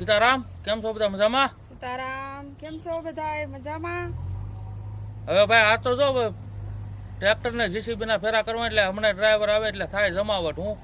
સીતારામ કેમ છો બધા મજામાં? સીતારામ કેમ છો બધા મજામાં? હવે ભાઈ આ તો જો ટ્રેક્ટર ને જીસીબી ના ફેરા કરવા એટલે હમણાં ડ્રાઈવર આવે એટલે થાય જમાવટ હું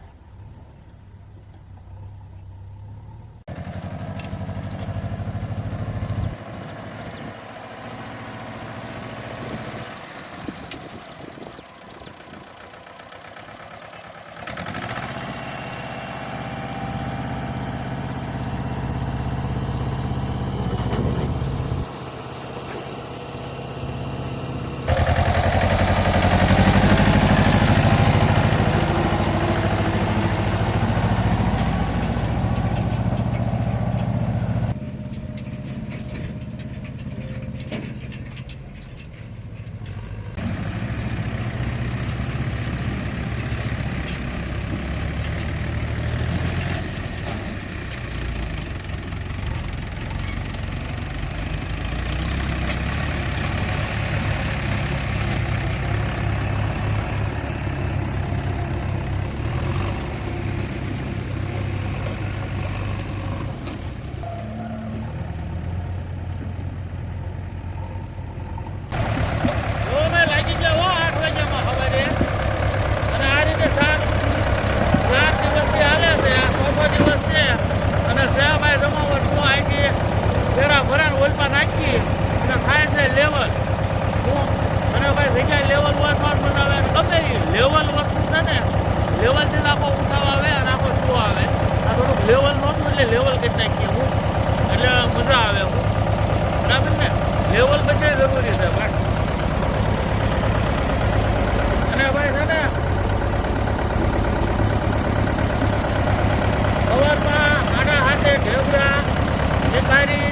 જો ભાઈ લાગી ગયા હો આઠ વાગ્યામાં સવારે અને આ રીતે સાત સાત દિવસથી હાલે છે આ ચોથો દિવસ છે અને શ્રેયાભાઈ જમાવટ હું અહીંથી ફેરા ભરાને ઓલમાં નાખી અને થાય છે લેવલ હું અને ભાઈ જગ્યાએ લેવલ વાંચવા જ બનાવે અને ગમે એ લેવલ વસ્તુ છે ને. લેવલથી જ આખો ઉઠાવ આવે અને આખો શું આવે. આ થોડુંક લેવલ નહોતું એટલે લેવલ કરી નાખીએ હું. એટલે મજા આવે હું. બરાબર ને? લેવલ બધે જરૂરી છે ભાઈ અને ભાઈ છે ને, સવારમાં આડા હાથે ઢેવરા શિકારી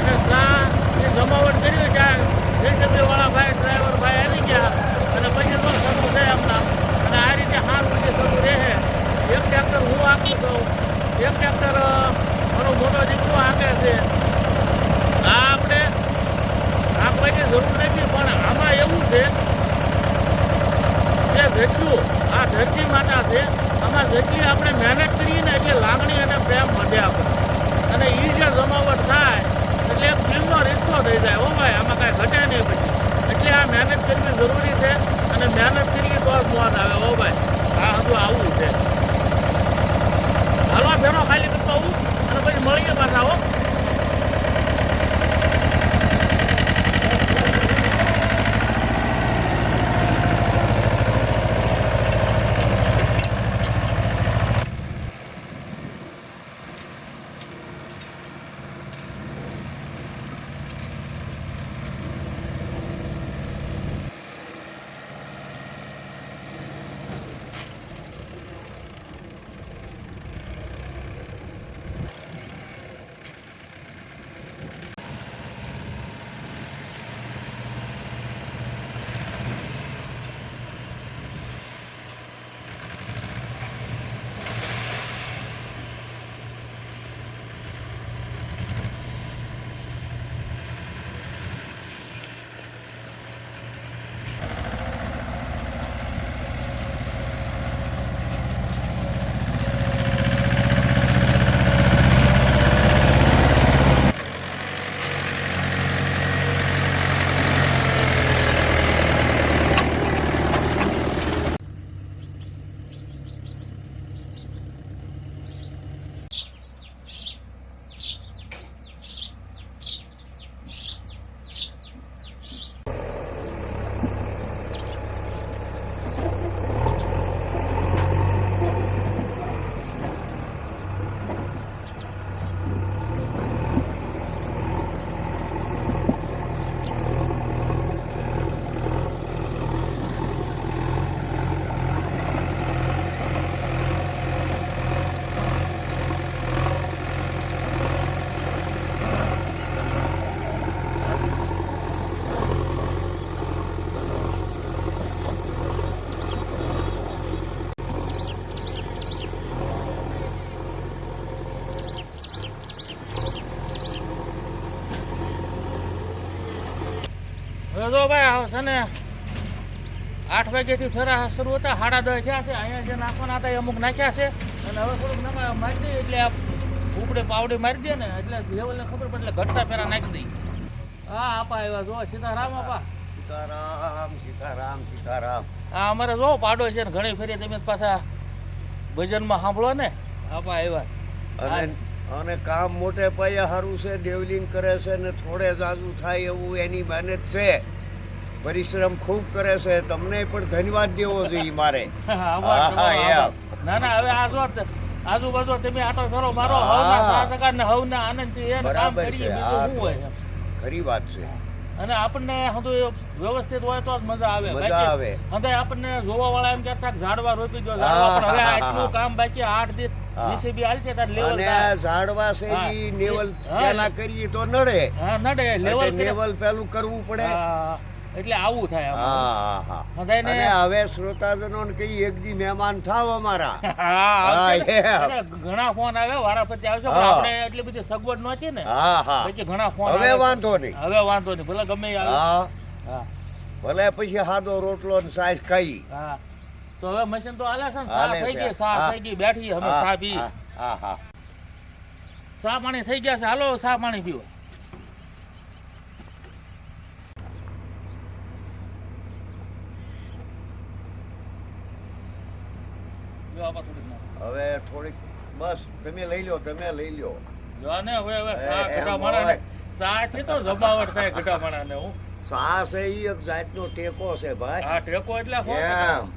અને સા એ જમાવટ કર્યું ત્યાં જેસીબી વાળા ભાઈ ડ્રાઈવર ભાઈ આવી ગયા અને પછી તો શરૂ થાય હમણાં અને આ રીતે હાલ સુધી શરૂ રહે એક ટ્રેક્ટર હું આપું છું એક ટ્રેક્ટર મારો મોટો દીકરો હાંકે છે આ આપણે આપવાની જરૂર નથી પણ આમાં એવું છે કે જેટલું આ ધરતી માતા છે. આમાં જેટલી આપણે મહેનત કરીએ ને એટલી લાગણી અને પ્રેમ વધે આપણે અને એ જે જમાવટ થાય, એટલે એક દિલનો રિશ્તો થઈ જાય. ઓ ભાઈ, આમાં કાંઈ ઘટે નહીં પછી. એટલે આ મહેનત કરવી જરૂરી છે અને મહેનત કરીએ તો જ મોત આવે. ઓ ભાઈ, આ હજુ આવું છે. હાલો ફેરો ખાલી કરતો આવું અને પછી મળીએ પાછા, હો. જો ભાઈ છે ને આઠ વાગ્યાથી ફેરા શરૂ હતા સાડા દસ થયા છે. અહીંયા જે નાખવાના હતા એ અમુક નાખ્યા છે. અને હવે થોડુંક નાખવા દઈએ એટલે ઉપડે પાવડી મારી દે ને એટલે લેવલને ખબર પડે એટલે ઘટતા ફેરા નાખી દઈએ. હા આપા આવ્યા જો સીતારામ આપા. સીતારામ સીતારામ સીતારામ. હા અમારે જો પાડો છે ને ઘણી ફેરી તમે પાછા ભજનમાં સાંભળો ને આપા આવ્યા. અને અને કામ મોટે પાયે સારું છે ડેવલિંગ કરે છે ને થોડે જાજુ થાય એવું એની મહેનત છે. પરિશ્રમ ખૂબ કરે છે તમને પણ ધન્યવાદ દેવો જોઈએ મારે. ના ના હવે આ જો આજુબાજુ તમે આટો કરો મારો. હવના સાધકા ને હવના આનંદથી એને કામ બરાબર કરીએ છે બીજું શું હોય ખરી વાત છે અને આપણને હંધું વ્યવસ્થિત હોય તો જ મજા આવે મજા આવે. હંધે આપણને જોવા વાળા એમ કહેતા ઝાડવા રોપી દો ઝાડવા પણ હવે આટલું કામ બાકી આઠ દિવસ જીસીબી હાલ છે ત્યારે લેવલ ઝાડવા છે. ઈ નેવલ હા. પેલા કરીએ તો નડે હા નડે લેવલ લેવલ પેલું કરવું પડે હા એટલે આવું થાય. હા હા હવે શ્રોતાજનો કઈ એક દી મહેમાન થાવ અમારા. ઘણા ફોન આવે વારાફરતી આવશે પણ આપણે એટલી બધી સગવડ નહોતી ને. હા હા. પછી ઘણા ફોન હવે વાંધો નહીં. હવે વાંધો નહીં ભલે ગમે હા. હા. ભલે પછી હાદો રોટલો ને સાસ ખાઈ. હા. તો હવે મશીન તો આલે છે ને સા થઈ. ગઈ સા થઈ ગઈ બેઠી અમે સા પી હા હા સા પાણી થઈ ગયા છે. હાલો સા પાણી પીવો. થોડીક હવે થોડીક બસ તમે લઈ લો તમે લઈ લો જો ને હવે હવે સા એ, એમ ઘટામણા થી તો જમાવટ થાય ઘટામણા ને હું સાસ એ એક જાતનો ટેકો છે ભાઈ. આ ટેકો એટલે એમ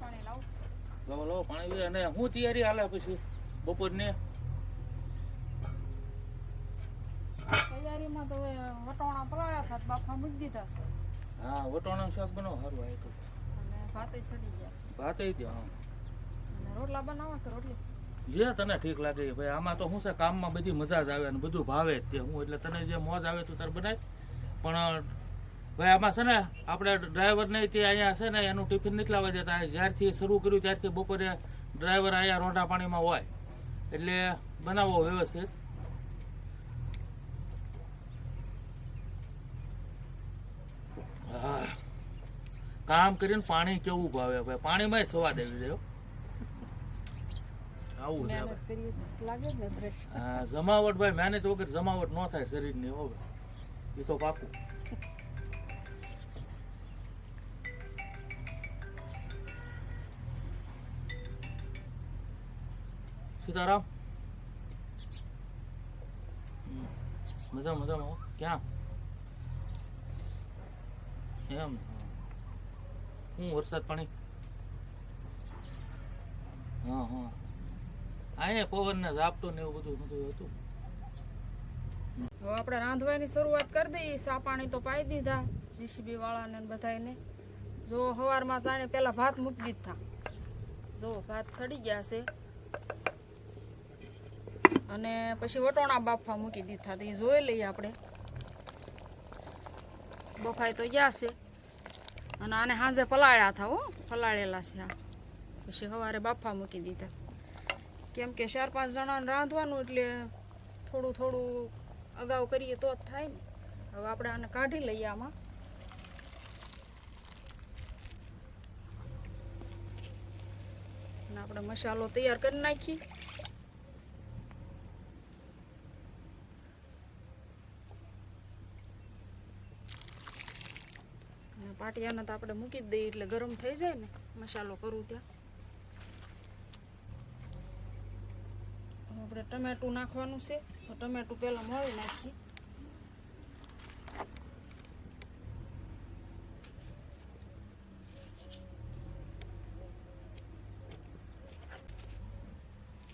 પાણી લાવું લાવો લાવો પાણી પીએ. અને હું તૈયારી હાલે પછી બપોરની. તૈયારીમાં તો વટોણા પલાળ્યા હતા બાફા મૂકી દીધા છે. હા વટોણાનું શાક બનાવો સારું આ એક અને ભાતે સડી ગયા છે. ભાત ત્યાં રોટલા બનાવો કે રોટલી? જે તને ઠીક લાગે ભાઈ આમાં તો શું છે કામમાં બધી મજા જ આવે અને બધું ભાવે તે હું એટલે તને જે મોજ આવે તું તારે બનાય. પણ ભાઈ આમાં છે ને આપણે ડ્રાઈવરને તે અહીંયા છે ને એનું ટિફિન નથી લાવવા દેતા. જ્યારથી શરૂ કર્યું ત્યારથી બપોરે ડ્રાઈવર અહીંયા રોટા પાણીમાં હોય એટલે બનાવો વ્યવસ્થિત. કામ કરીને પાણી કેવું ભાવે? ભાઈ પાણીમાં સ્વાદ આવી હો. આવું છે જમાવટ ભાઈ મહેનત વગર જમાવટ ન થાય શરીરની ની ભાઈ. એ તો પાકું. સીતારામ. મજા મજામાં. ક્યાં એમ હું વરસાદ પાણી હા હા ને એવું બધું બધું હતું. હવે આપણે રાંધવાની શરૂઆત કરી દઈએ. સા તો પાઈ દીધા જીસીબી વાળાને બધાને જો સવારમાં જાણે પેલા ભાત મૂકી દીધા. જો ભાત સડી ગયા છે. અને પછી વટોણા બાફવા મૂકી દીધા તો એ જોઈ લઈએ આપણે. બફાઈ તો ગયા છે. અને આને સાંજે પલાળ્યા હતા હો. પલાળેલા છે આ. પછી સવારે બાફવા મૂકી દીધા. કેમ કે ચાર પાંચ જણાને રાંધવાનું એટલે થોડું થોડું અગાઉ કરીએ તો જ થાય ને. હવે આપણે આને કાઢી લઈએ આમાં. આપણે મસાલો તૈયાર કરી નાખીએ. પાટિયાના તો આપણે મૂકી દઈએ એટલે ગરમ થઈ જાય ને, મસાલો કરું ત્યાં. આપણે ટમેટું નાખવાનું છે, તો ટમેટું પહેલાં મળી નાખીએ.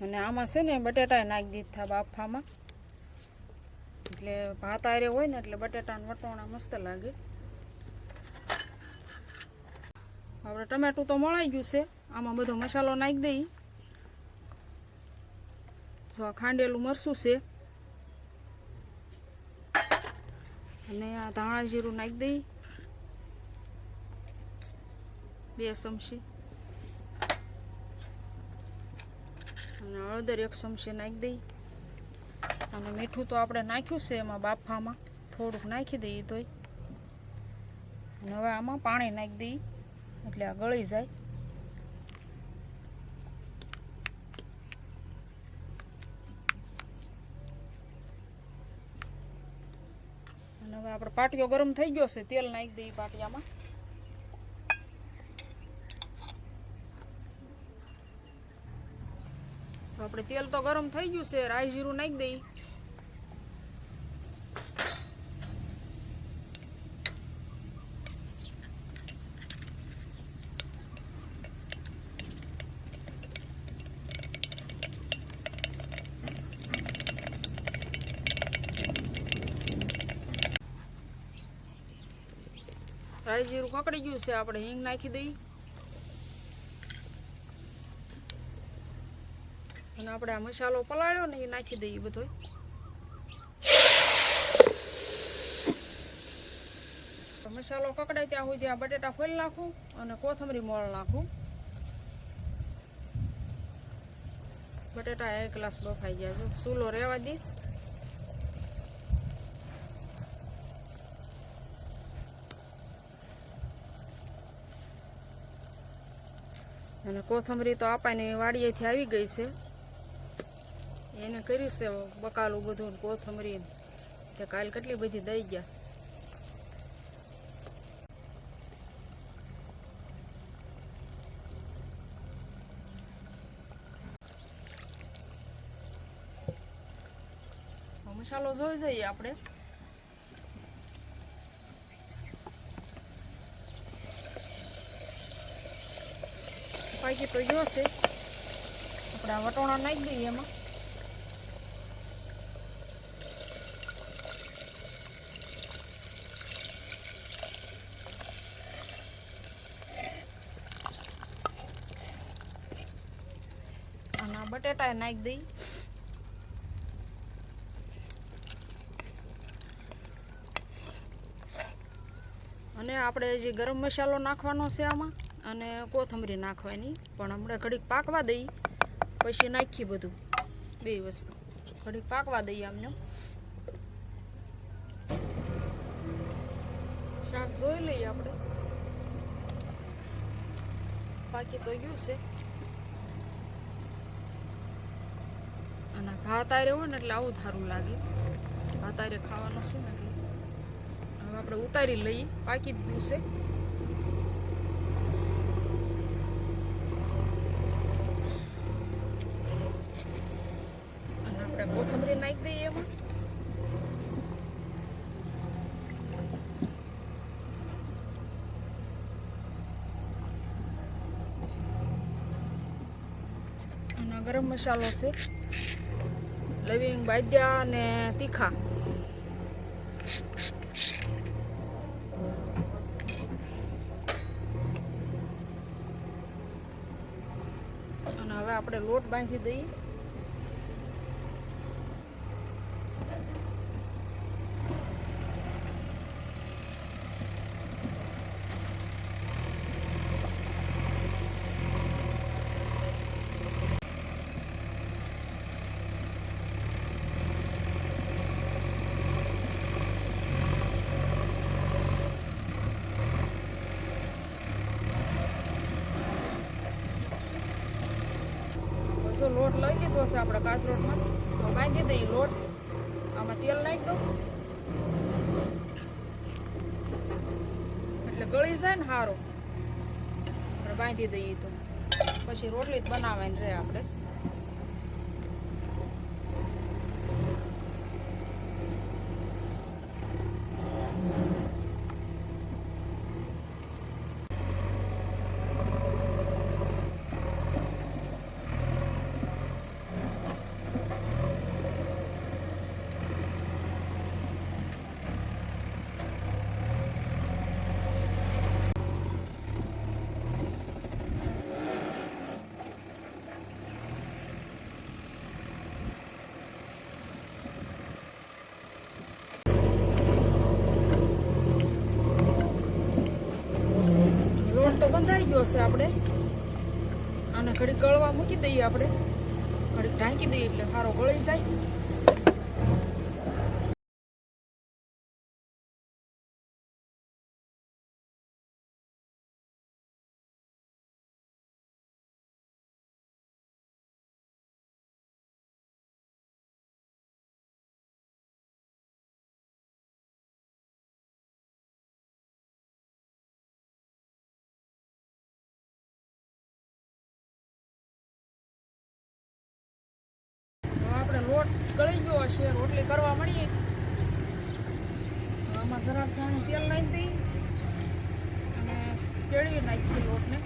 અને આમાં છે ને બટેટા નાખી દીધા બાફામાં. એટલે ભાત આરે હોય ને એટલે બટેટાનું વટોણા મસ્ત લાગે. આપણે ટમેટું તો મળાઈ ગયું છે. આમાં બધો મસાલો નાખી દઈ. જો આ ખાંડેલું મરસું છે. અને આ ધાણા જીરું નાખી દઈ. બે ચમચી. અને હળદર એક ચમચી નાખી દઈ. અને મીઠું તો આપણે નાખ્યું છે એમાં બાફામાં. થોડુંક નાખી દઈએ તોય. અને હવે આમાં પાણી નાખી દઈએ. એટલે આ ગળી જાય. અને હવે આપણે પાટિયો ગરમ થઈ ગયો છે, તેલ નાખી દઈએ પાટિયામાં. આપણે તેલ તો ગરમ થઈ ગયું છે, રાઈ જીરું નાખી દઈએ. રાઈ જીરું કકડી ગયું છે, આપણે હિંગ નાખી દઈએ અને આપણે આ મસાલો પલાળ્યો ને એ નાખી દઈએ બધો મસાલો કકડાય ત્યાં સુધી આ બટેટા ફોલી નાખું અને કોથમરી મોળ નાખું. બટેટા એક ગ્લાસ બફાઈ ગયા છે. સૂલો રહેવા દે. અને કોથમરી તો આપાની વાડીએથી આવી ગઈ છે. એને કર્યું છે બકાલું બધું કોથમરી કે કાલ કેટલી બધી દઈ ગયા. મસાલો જોઈ જઈએ આપણે. પાકી તો ગયો છે. આપણે આ વટોણા નાખી દઈએ એમાં. બટેટા નાખી દઈ. અને આપણે જે ગરમ મસાલો નાખવાનો છે આમાં અને કોથમરી નાખવાની. પણ હમણાં ઘડીક પાકવા દઈ, પછી નાખીએ બધું બે વસ્તુ. ઘડીક પાકવા દઈએ આમને. શાક જોઈ લઈએ આપણે. પાકી તો ગયું છે. અને ભાત આરે હોય ને એટલે આવું સારું લાગે. ભાત આરે ખાવાનું છે ને એટલે. હવે આપણે ઉતારી લઈએ. પાકી જ ગયું છે અને આપણે કોથમરી નાખી દઈએ એમાં અને ગરમ મસાલો છે. લવિંગ બાજ્યા અને તીખા. અને હવે આપણે લોટ બાંધી દઈએ જો લોટ લઈ લીધો છે આપણે કાચરોટમાં તો બાંધી દઈએ લોટ આમાં તેલ નાખી દો ગળી જાય ને સારો આપણે બાંધી દઈએ તો. પછી રોટલી જ બનાવવાની રહે આપણે. ગયો છે આપણે. આને ઘડીક ગળવા મૂકી દઈએ આપણે. ઘડીક ઢાંકી દઈએ એટલે સારો ગળી જાય. લોટ ગળી ગયો હશે, રોટલી કરવા મળીએ આમાં જરાક જાણું તેલ નાખી અને કેળવી નાખી લોટને.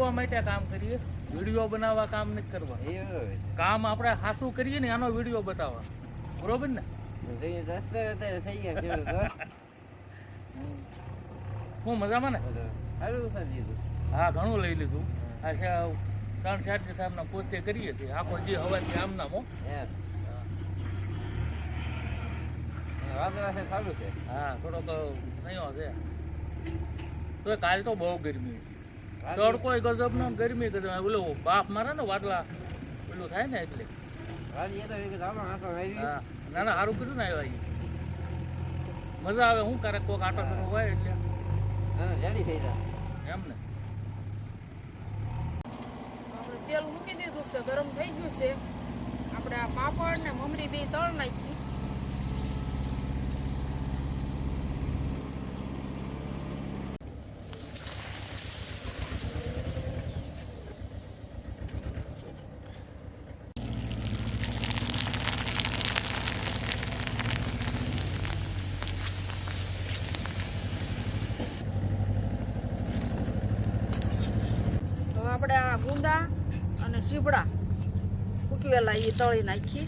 કરવા માટે કામ કરીએ. વીડિયો બનાવવા કામ નથી કરવા. કામ આપણે હાસું કરીએ ને આનો વીડિયો બતાવવા બરોબર ને? હું મજામાં ને? હા ઘણું લઈ લીધું. આ છે ત્રણ ચાર જે સાહેબના પોતે કરીએ છીએ. આખો જે હવાથી આમના હો. હા. થોડોક નયો છે. તો કાલ તો બહુ ગરમી હતી. તડકો ગજબ નો ગરમી ગજબ ઓલો બાપ મારે ને વાદળા પેલું થાય ને એટલે. ના ના સારું કર્યું ને આવ્યા મજા આવે હું કરે કોક આટો હોય એટલે. એમ ને. આપણે તેલ મૂકી દીધું છે ગરમ થઈ ગયું છે. આપણે આ પાપડ ને મમરી બે તળ નાખી હવે આપણે આ ગુંદા અને સીબડા ઉકવેલા એ તળી નાખી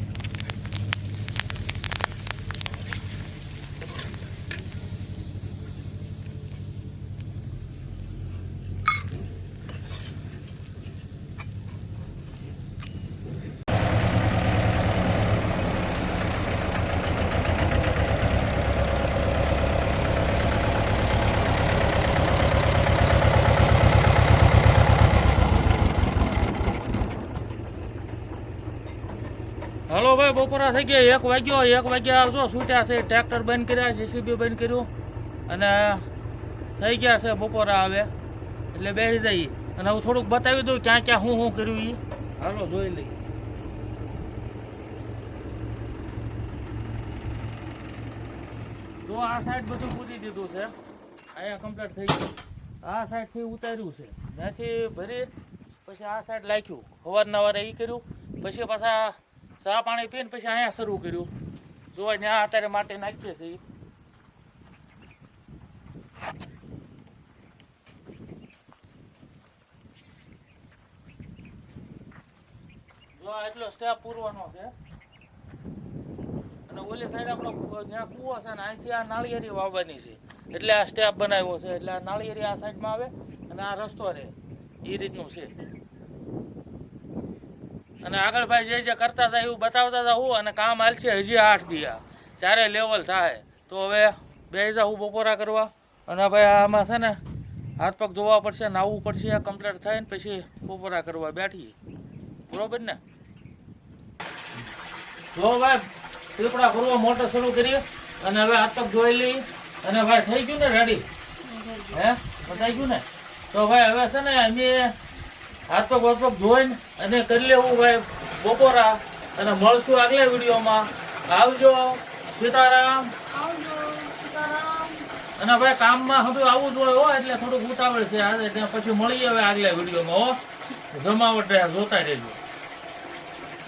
બપોરા થઈ ગયા એક વાગ્યો એક વાગ્યા આવજો. છૂટ્યા છે ટ્રેક્ટર બંધ કર્યા જેસીબી બંધ કર્યું. અને થઈ ગયા છે બપોરા આવે. એટલે બેસી જઈએ. અને હું થોડુંક બતાવી દઉં ક્યાં ક્યાં હું શું કર્યું એ હાલો જોઈ લઈએ. જો આ સાઈડ બધું પૂરી દીધું છે. અહીંયા કમ્પ્લીટ થઈ ગયું. આ સાઈડથી ઉતાર્યું છે. ત્યાંથી ભરી પછી આ સાઈડ લાખ્યું. સવારના વારે એ કર્યું. પછી પાછા ચા પાણી પીને પછી અહીંયા શરૂ કર્યું. જો ત્યાં અત્યારે માટે નાખીએ છીએ. એટલો સ્ટેપ પૂરવાનો છે. અને ઓલી સાઈડ આપણો ત્યાં કૂવો છે ને, અહીંથી આ નાળિયેરી વાવવાની છે. એટલે આ સ્ટેપ બનાવ્યો છે. એટલે આ નાળિયેરી આ સાઈડમાં આવે અને આ રસ્તો રહે. એ રીતનું છે. અને આગળ ભાઈ જે જે કરતા હતા એવું બતાવતા હતા હું અને કામ હાલશે હજી આઠ દિયા. ત્યારે લેવલ થાય. તો હવે બે જાઉં બપોરા કરવા અને ભાઈ આમાં છે ને હાથ પગ ધોવા પડશે, નાહવું પડશે કમ્પ્લીટ થાય ને પછી બપોરા કરવા બેઠી. બરોબર ને? જો ભાઈ, પીપળા ભરવા મોટર શરૂ કરી અને હવે હાથ પગ ધોઈ લઈ અને ભાઈ થઈ ગયું ને રેડી હે? બતાઈ ગયું ને? તો ભાઈ હવે છે ને અમે હાથ પગ ધોઈને અને કરી લેવું ભાઈ બપોરા. અને મળશું આગલા વિડીયોમાં. આવજો સીતારામ. અને ભાઈ કામમાં બધું આવું જોઈએ હો એટલે થોડુંક ઉતાવળ છે. આજે પછી મળીએ હવે આગલા વિડીયોમાં હો. જમાવટ જોતા રહેજો.